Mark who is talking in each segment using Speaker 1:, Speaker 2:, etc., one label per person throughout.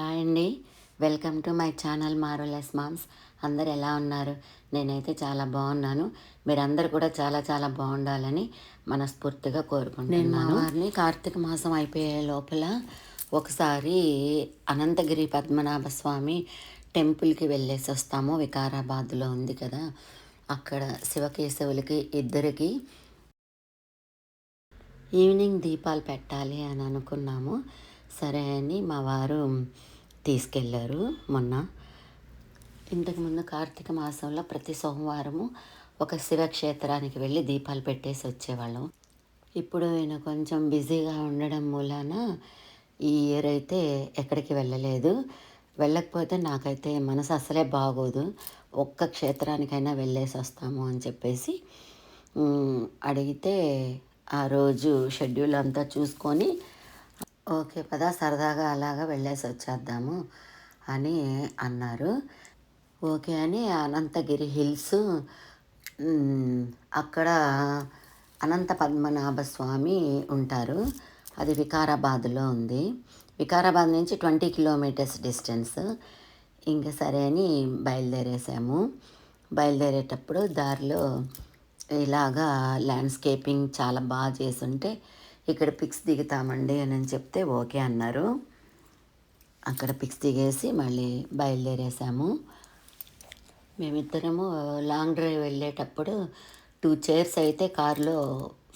Speaker 1: Hi అండి. Welcome to my channel మారోలెస్ moms. అందరు ఎలా ఉన్నారు? నేనైతే చాలా బాగున్నాను. మీరందరూ కూడా చాలా చాలా బాగుండాలని మనస్ఫూర్తిగా కోరుకుంటున్నాను. వారిని కార్తీక మాసం అయిపోయే లోపల ఒకసారి అనంతగిరి పద్మనాభ స్వామి టెంపుల్కి వెళ్ళేసి వస్తాము. వికారాబాద్లో ఉంది కదా. అక్కడ శివకేశవులకి ఇద్దరికి ఈవినింగ్ దీపాలు పెట్టాలి అని అనుకున్నాము. సరే అని మా వారు తీసుకెళ్ళారు మొన్న. ఇంతకుముందు కార్తీక మాసంలో ప్రతి సోమవారము ఒక శివక్షేత్రానికి వెళ్ళి దీపాలు పెట్టేసి వచ్చేవాళ్ళం. ఇప్పుడు ఈయన కొంచెం బిజీగా ఉండడం మూలాన ఈ ఇయర్ అయితే ఎక్కడికి వెళ్ళలేదు. వెళ్ళకపోతే నాకైతే మనసు అసలే బాగోదు. ఒక్క క్షేత్రానికైనా వెళ్ళేసి వస్తాము అని చెప్పేసి అడిగితే ఆ రోజు షెడ్యూల్ అంతా చూసుకొని ఓకే పదా సరదాగా అలాగా వెళ్ళేసి వచ్చేద్దాము అని అన్నారు. ఓకే అని అనంతగిరి హిల్స్ అక్కడ అనంత పద్మనాభ స్వామి ఉంటారు. అది వికారాబాద్లో ఉంది. వికారాబాద్ నుంచి ట్వంటీ కిలోమీటర్స్ డిస్టెన్స్. ఇంకా సరే అని బయలుదేరేసాము. బయలుదేరేటప్పుడు దారిలో ఇలాగా ల్యాండ్స్కేపింగ్ చాలా బాగా చేసుంటే ఇక్కడ పిక్స్ దిగుతామండి అని చెప్తే ఓకే అన్నారు. అక్కడ పిక్స్ దిగేసి మళ్ళీ బయలుదేరేసాము. మేమిద్దరము లాంగ్ డ్రైవ్ వెళ్ళేటప్పుడు టూ చైర్స్ అయితే కారులో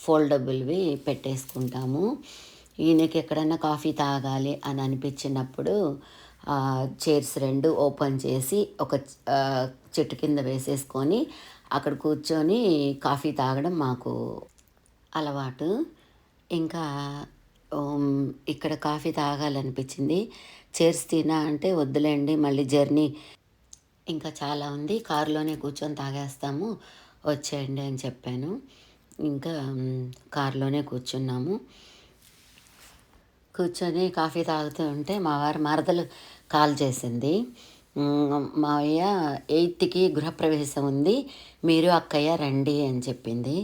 Speaker 1: ఫోల్డబుల్వి పెట్టేసుకుంటాము. ఈయనకి ఎక్కడైనా కాఫీ తాగాలి అని అనిపించినప్పుడు చైర్స్ రెండు ఓపెన్ చేసి ఒక చెట్టు కింద వేసేసుకొని అక్కడ కూర్చొని కాఫీ తాగడం మాకు అలవాటు. ఇంకా ఇక్కడ కాఫీ తాగాలనిపించింది. చైర్స్ తినా అంటే వద్దులేండి మళ్ళీ జర్నీ ఇంకా చాలా ఉంది. కారులోనే కూర్చొని తాగేస్తాము. వచ్చేయండి అని చెప్పాను. ఇంకా కారులోనే కూర్చున్నాము. కూర్చొని కాఫీ తాగుతూ ఉంటే మా వారి మరదలు కాల్ చేసింది. మావయ్య ఎయిత్కి గృహప్రవేశం ఉంది. మీరు అక్కయ్య రండి అని చెప్పింది.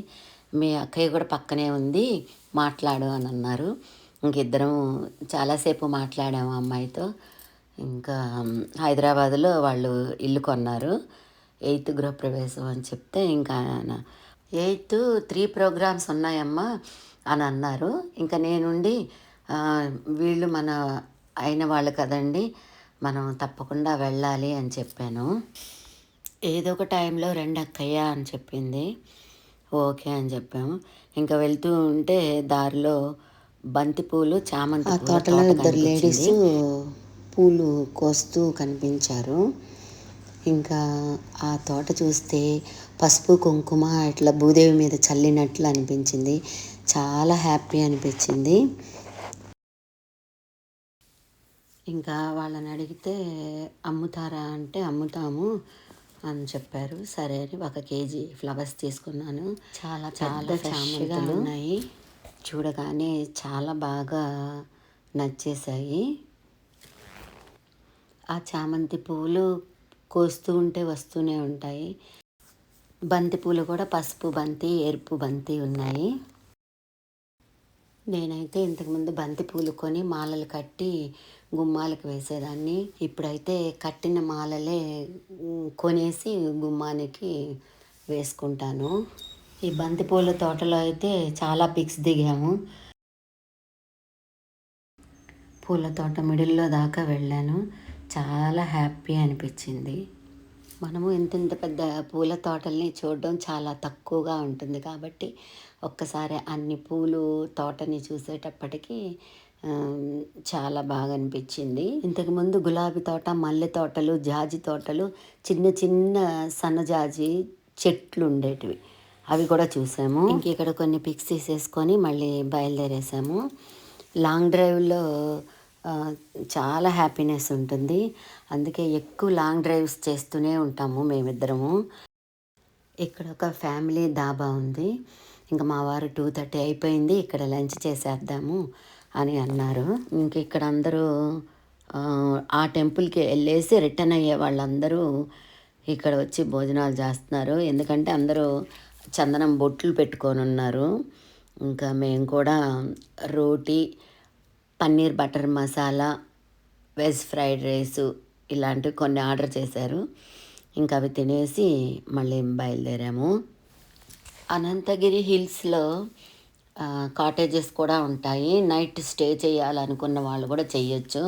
Speaker 1: మీ అక్కయ్య కూడా పక్కనే ఉంది మాట్లాడు అని అన్నారు. ఇంకిద్దరం చాలాసేపు మాట్లాడాము అమ్మాయితో. ఇంకా హైదరాబాద్లో వాళ్ళు ఇల్లు కొన్నారు. ఎయిత్ గృహప్రవేశం అని చెప్తే ఇంకా ఎయిత్ త్రీ ప్రోగ్రామ్స్ ఉన్నాయమ్మా అని అన్నారు. ఇంకా నేనుండి వీళ్ళు మన అయిన వాళ్ళు కదండి మనం తప్పకుండా వెళ్ళాలి అని చెప్పాను. ఏదో ఒక టైంలో రెండు అక్కయ్య అని చెప్పింది. ఓకే అని చెప్పాము. ఇంకా వెళ్తూ ఉంటే దారిలో బంతి పూలు చామంతి
Speaker 2: తోటలో
Speaker 1: తోట
Speaker 2: ఇద్దరు లేడీస్. పూలు కోస్తూ కనిపించారు. ఇంకా ఆ తోట చూస్తే పసుపు కుంకుమ ఇట్లా భూదేవి మీద చల్లినట్లు అనిపించింది. చాలా హ్యాపీ అనిపించింది.
Speaker 1: ఇంకా వాళ్ళని అడిగితే అమ్ముతారా? అంటే అమ్ముతాము. అని చెప్పారు. సరే అని ఒక కేజీ ఫ్లవర్స్ తీసుకున్నాను. చాలా చాలా ఫ్రెష్గా ఉన్నాయి. చూడగానే చాలా బాగా నచ్చేసాయి ఆ చామంతి పువ్వులు కోస్తూ ఉంటే వస్తూనే ఉంటాయి. బంతి పూలు కూడా పసుపు బంతి ఎరుపు బంతి ఉన్నాయి. నేనైతే ఇంతకుముందు బంతి పూలు కొని మాలలు కట్టి గుమ్మాలకు వేసేదాన్ని. ఇప్పుడైతే కట్టిన మాలలే కొనేసి గుమ్మానికి వేసుకుంటాను. ఈ బంతి పూల తోటలో అయితే చాలా పిక్స్ దిగాము. పూల తోట మిడిల్లో దాకా వెళ్ళాను. చాలా హ్యాపీ అనిపించింది. మనము ఇంతింత పెద్ద పూల తోటల్ని చూడడం చాలా తక్కువగా ఉంటుంది కాబట్టి ఒక్కసారి అన్ని పూలు తోటని చూసేటప్పటికీ చాలా బాగా అనిపించింది. ఇంతకుముందు గులాబీ తోట మల్లె తోటలు జాజి తోటలు చిన్న చిన్న సన్నజాజి చెట్లు ఉండేటివి. అవి కూడా చూసాము. ఇంక ఇక్కడ కొన్ని పిక్స్ తీసేసుకొని మళ్ళీ బయలుదేరేసాము. లాంగ్ డ్రైవ్లో చాలా హ్యాపీనెస్ ఉంటుంది. అందుకే ఎక్కువ లాంగ్ డ్రైవ్స్ చేస్తూనే ఉంటాము మేమిద్దరము. ఇక్కడ ఒక ఫ్యామిలీ దాబా ఉంది. ఇంకా మా వారు టూ థర్టీ అయిపోయింది. ఇక్కడ లంచ్ చేసేద్దాము అని అన్నారు. ఇంక ఇక్కడ అందరూ ఆ, ఆ టెంపుల్కి వెళ్ళేసి రిటర్న్ అయ్యే వాళ్ళందరూ ఇక్కడ వచ్చి భోజనాలు చేస్తున్నారు. ఎందుకంటే అందరూ చందనం బొట్లు పెట్టుకొని ఉన్నారు. ఇంకా మేము కూడా roti paneer butter masala veg fried rice ఇలాంటివి కొన్ని ఆర్డర్ చేశారు. ఇంకా అవి తినేసి మళ్ళీ బయలుదేరాము. అనంతగిరి హిల్స్లో కాటేజెస్ కూడా ఉంటాయి. నైట్ స్టే చేయాలనుకున్న వాళ్ళు కూడా చేయొచ్చు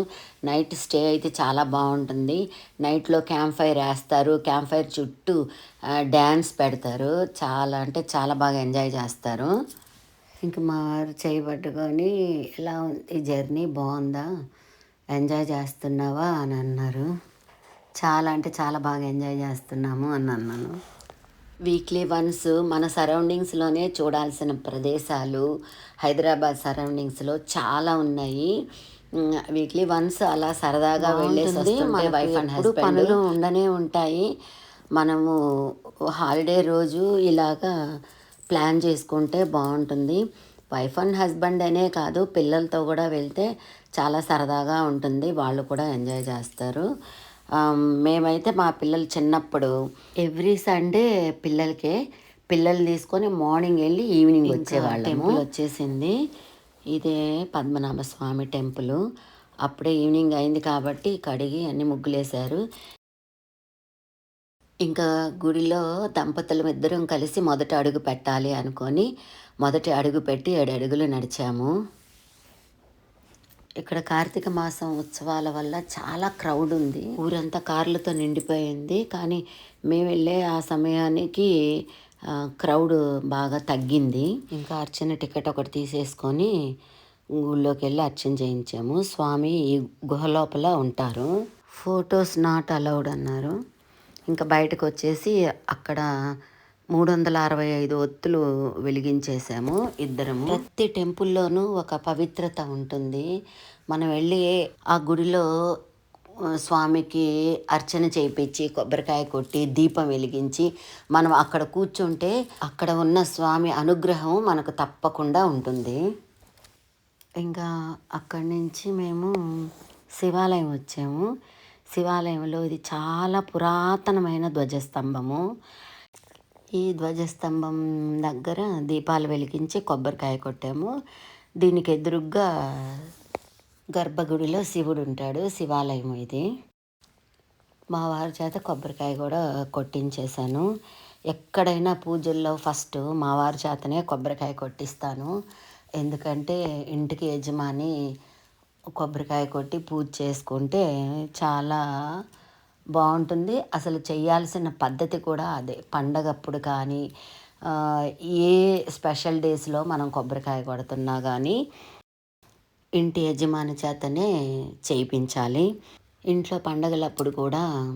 Speaker 1: నైట్ స్టే అయితే చాలా బాగుంటుంది. నైట్లో క్యాంప్ ఫైర్ వేస్తారు. క్యాంప్ ఫైర్ చుట్టూ డ్యాన్స్ పెడతారు. చాలా అంటే చాలా బాగా ఎంజాయ్ చేస్తారు. ఇంక మా వారు చేయబట్టుకొని ఎలా ఉంది? జర్నీ బాగుందా ఎంజాయ్ చేస్తున్నావా? అని అన్నారు. చాలా అంటే చాలా బాగా ఎంజాయ్ చేస్తున్నాము అని అన్నాను. వీక్లీ వన్స్ మన సరౌండింగ్స్లోనే చూడాల్సిన ప్రదేశాలు హైదరాబాద్ సరౌండింగ్స్లో చాలా ఉన్నాయి. వీక్లీ వన్స్ అలా సరదాగా వెళ్ళేసి వస్తుంటే వైఫ్ అండ్ హస్బెండ్ పనులు ఉండనే ఉంటాయి. మనము హాలిడే రోజు ఇలాగా ప్లాన్ చేసుకుంటే బాగుంటుంది. వైఫ్ అండ్ హస్బెండ్ అనే కాదు పిల్లలతో కూడా వెళ్తే చాలా సరదాగా ఉంటుంది. వాళ్ళు కూడా ఎంజాయ్ చేస్తారు. మేమైతే మా పిల్లలు చిన్నప్పుడు ఎవ్రీ సండే పిల్లలకే పిల్లల్ని తీసుకొని మార్నింగ్ వెళ్ళి ఈవినింగ్ వచ్చేవాళ్ళము. టెంపుల్ వచ్చేసింది. ఇదే పద్మనాభ స్వామి టెంపుల్. అప్పుడే ఈవినింగ్ అయింది కాబట్టి కడిగి అన్ని ముగ్గులేశారు. ఇంకా గుడిలో దంపతులం ఇద్దరం కలిసి మొదట అడుగు పెట్టాలి అనుకొని మొదటి అడుగు పెట్టి ఏడు అడుగులు నడిచాము. ఇక్కడ కార్తీక మాసం ఉత్సవాల వల్ల చాలా క్రౌడ్ ఉంది. ఊరంతా కార్లతో నిండిపోయింది. కానీ మేము వెళ్ళే ఆ సమయానికి క్రౌడ్ బాగా తగ్గింది. ఇంకా అర్చన టికెట్ ఒకటి తీసేసుకొని ఊళ్ళోకి వెళ్ళి అర్చన చేయించాము. స్వామి ఈ గుహ లోపల ఉంటారు. ఫొటోస్ నాట్ అలౌడ్ అన్నారు. ఇంకా బయటకు వచ్చేసి అక్కడ మూడు వందల అరవై ఐదు ఒత్తులు వెలిగించేసాము ఇద్దరము. ప్రతి టెంపుల్లోనూ ఒక పవిత్రత ఉంటుంది. మనం వెళ్ళి ఆ గుడిలో స్వామికి అర్చన చేయించి కొబ్బరికాయ కొట్టి దీపం వెలిగించి మనం అక్కడ కూర్చుంటే అక్కడ ఉన్న స్వామి అనుగ్రహం మనకు తప్పకుండా ఉంటుంది. ఇంకా అక్కడి నుంచి మేము శివాలయం వచ్చాము. శివాలయంలో ఇది చాలా పురాతనమైన ధ్వజస్తంభము. ఈ ధ్వజస్తంభం దగ్గర దీపాలు వెలిగించి కొబ్బరికాయ కొట్టాము. దీనికి ఎదురుగ్గా గర్భగుడిలో శివుడు ఉంటాడు. శివాలయం ఇది. మా వారి చేత కొబ్బరికాయ కూడా కొట్టించేశాను. ఎక్కడైనా పూజల్లో ఫస్ట్ మా వారి చేతనే కొబ్బరికాయ కొట్టిస్తాను. ఎందుకంటే ఇంటికి యజమాని కొబ్బరికాయ కొట్టి పూజ చేసుకుంటే చాలా బాగుంటుంది. అసలు చేయాల్సిన పద్ధతి కూడా అదే. పండగప్పుడు కానీ ఏ స్పెషల్ డేస్లో మనం కొబ్బరికాయ కొడుతున్నా కానీ ఇంటి యజమాని చేతనే చేయించాలి. ఇంట్లో పండగలప్పుడు కూడా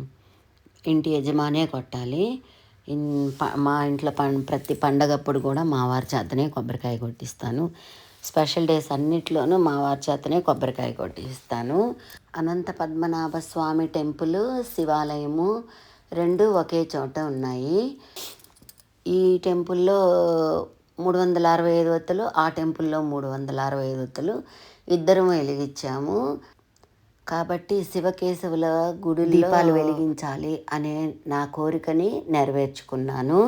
Speaker 1: ఇంటి యజమానే కొట్టాలి. ఇన్- ప- మా ఇంట్లో పం ప్రతి పండగప్పుడు కూడా మా వారి చేతనే కొబ్బరికాయ కొట్టిస్తాను. స్పెషల్ డేస్ అన్నిట్లోనూ మా వారి చేతనే కొబ్బరికాయ కొట్టిస్తాను. అనంత పద్మనాభ స్వామి టెంపుల్ శివాలయము రెండు ఒకే చోట ఉన్నాయి. ఈ టెంపుల్లో మూడు వందల అరవై ఐదు వత్తులు ఆ టెంపుల్లో మూడు వందల అరవై ఐదు వత్తులు ఇద్దరం వెలిగించాము. కాబట్టి శివకేశవుల గుడి దీపాలు వెలిగించాలి అనే నా కోరికని నెరవేర్చుకున్నాను.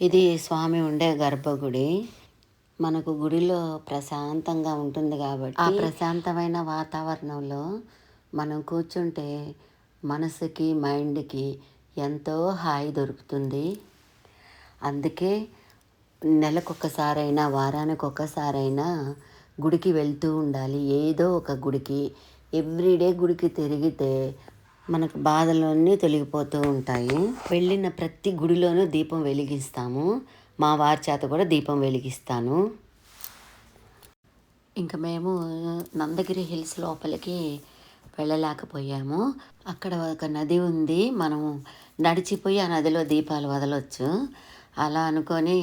Speaker 1: ఇది స్వామి ఉండే గర్భగుడి. మనకు గుడిలో ప్రశాంతంగా ఉంటుంది కాబట్టి ఆ ప్రశాంతమైన వాతావరణంలో మనం కూర్చుంటే మనసుకి మైండ్కి ఎంతో హాయి దొరుకుతుంది. అందుకే నెలకొకసారైనా వారానికి ఒక్కసారైనా గుడికి వెళ్తూ ఉండాలి. ఏదో ఒక గుడికి. ఎవ్రీడే గుడికి తిరిగితే మనకు బాధలన్నీ తొలగిపోతూ ఉంటాయి. వెళ్ళిన ప్రతి గుడిలోనూ దీపం వెలిగిస్తాము. మా వారి చేత కూడా దీపం వెలిగిస్తాను. ఇంకా మేము నందగిరి హిల్స్ లోపలికి వెళ్ళలేకపోయాము. అక్కడ ఒక నది ఉంది. మనము నడిచిపోయి ఆ నదిలో దీపాలు వదలొచ్చు. అలా అనుకొని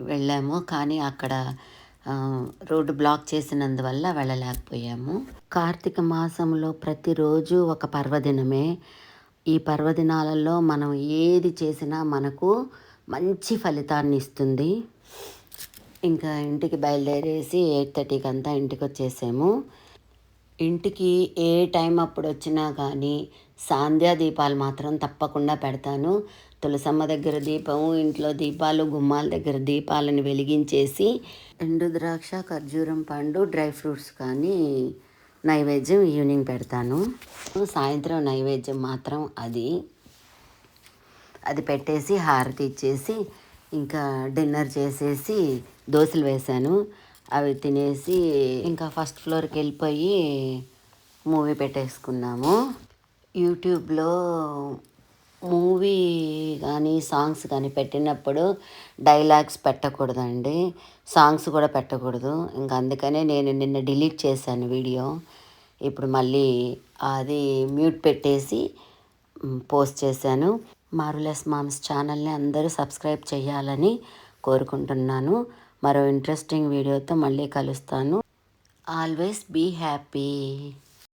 Speaker 1: వెళ్ళాము. కానీ అక్కడ రోడ్డు బ్లాక్ చేసినందువల్ల వెళ్ళలేకపోయాము. కార్తీక మాసంలో ప్రతిరోజు ఒక పర్వదినమే. ఈ పర్వదినాలలో మనం ఏది చేసినా మనకు మంచి ఫలితాన్ని ఇస్తుంది. ఇంకా ఇంటికి బయలుదేరేసి ఎయిట్ థర్టీకి అంతా ఇంటికి వచ్చేసాము. ఇంటికి ఏ టైం అప్పుడు వచ్చినా కానీ సాంధ్యా దీపాలు మాత్రం తప్పకుండా పెడతాను. తులసమ్మ దగ్గర దీపము ఇంట్లో దీపాలు గుమ్మాల దగ్గర దీపాలను వెలిగించేసి ఎండు ద్రాక్ష ఖర్జూరం పండు డ్రై ఫ్రూట్స్ కానీ నైవేద్యం ఈవినింగ్ పెడతాను. సాయంత్రం నైవేద్యం మాత్రం అది. అది పెట్టేసి హారతి ఇచ్చేసి ఇంకా డిన్నర్ చేసేసి దోశలు వేశాను. అవి తినేసి ఇంకా ఫస్ట్ ఫ్లోర్కి వెళ్ళిపోయి మూవీ పెట్టేసుకున్నాము. యూట్యూబ్లో మూవీ కానీ సాంగ్స్ కానీ పెట్టినప్పుడు డైలాగ్స్ పెట్టకూడదండి. సాంగ్స్ కూడా పెట్టకూడదు. ఇంకా అందుకనే నేను నిన్న డిలీట్ చేశాను వీడియో. ఇప్పుడు మళ్ళీ అది మ్యూట్ పెట్టేసి పోస్ట్ చేశాను. మారులెస్ మామ్స్ ఛానల్ని అందరూ సబ్స్క్రైబ్ చేయాలని కోరుకుంటున్నాను. మరో ఇంట్రెస్టింగ్ వీడియోతో మళ్ళీ కలుస్తాను. Always be happy